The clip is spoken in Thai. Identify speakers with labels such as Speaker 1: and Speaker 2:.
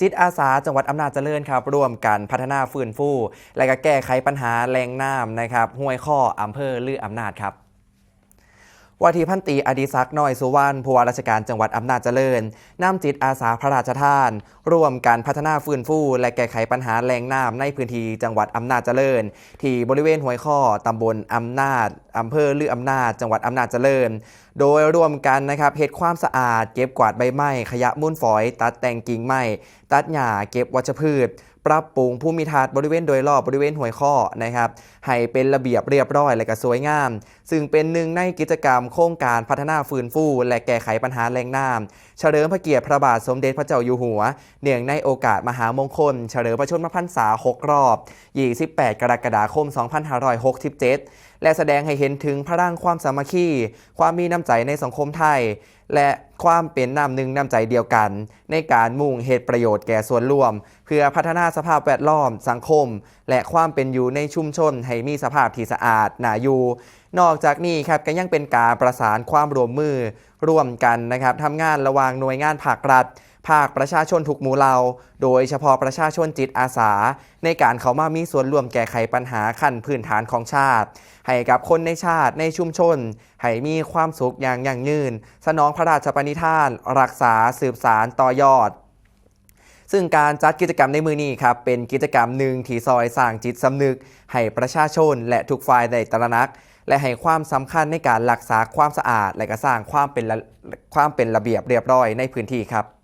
Speaker 1: จิตอาสาจังหวัดอำนาจเจริญครับร่วมกันพัฒนาฟื้นฟู และก็แก้ไขปัญหาแรงน้ำนะครับห้วยข้ออำเภอลืออำนาจครับ ว่าที่พันตีอดีศักดิ์น้อยสุวรรณผู้ว่าราชการจังหวัดอำนาจเจริญนำจิตอาสาพระราชทาน ร่วมการพัฒนาฟื้นฟู และแก้ไขปัญหาแรงน้ำในพื้นที่จังหวัดอำนาจเจริญ ที่บริเวณห้วยข้อตำบลอำนาจอำเภอลืออำนาจจังหวัดอำนาจเจริญ โดยร่วมกันนะครับเฮ็ดความสะอาด เก็บกวาดใบไม้ขยะมูลฝอย ตัดแต่งกิ่งไม้ตัดหญ้าเก็บวัชพืชปรับปรุงภูมิทัศน์บริเวณโดยรอบบริเวณห้วยข้อนะครับให้เป็นระเบียบเรียบร้อยและก็สวยงาม ซึ่งเป็นหนึ่งในกิจกรรมโครงการพัฒนาฟื้นฟู และแก้ไขปัญหาแรงน้ำเฉลิมพระเกียรติพระบาทสมเด็จพระเจ้าอยู่หัว เนื่องในโอกาสมหามงคล เฉลิมพระชนมพรรษา 6 รอบ 28 กรกฎาคม 2567 และแสดงให้เห็นถึงพลังความสามัคคี ความมีน้ำใจในสังคมไทย และความเป็นน้ำหนึ่งน้ำใจเดียวกัน ในการมุ่งเหตุประโยชน์แก่ส่วนรวม เพื่อพัฒนาสภาพแวดล้อม สังคม และความเป็นอยู่ในชุมชนให้มีสภาพที่สะอาดน่าอยู่นอกจากนี้ครับก็ยังเป็นการประสานความร่วมมือร่วมกันนะครับทำงานระหว่างหน่วยงานภาครัฐ ภาคประชาชนทุกหมู่เหล่า โดยเฉพาะประชาชนจิตอาสา ในการเข้ามามีส่วนร่วมแก้ไขปัญหาขั้นพื้นฐานของชาติ ให้กับคนในชาติในชุมชน ให้มีความสุขอย่างยั่งยืน สนองพระราชปณิธาน รักษาสืบสารต่อยอดซึ่งการจัดกิจกรรมในมือนี้ครับเป็นกิจกรรมหนึ่งที่ซอยสร้างจิตสำนึก ให้ประชาชนและทุกฝ่ายได้ตระหนัก และให้ความสำคัญในการรักษาความสะอาด และก็สร้างความเป็นความเป็นระเบียบเรียบร้อยในพื้นที่ครับ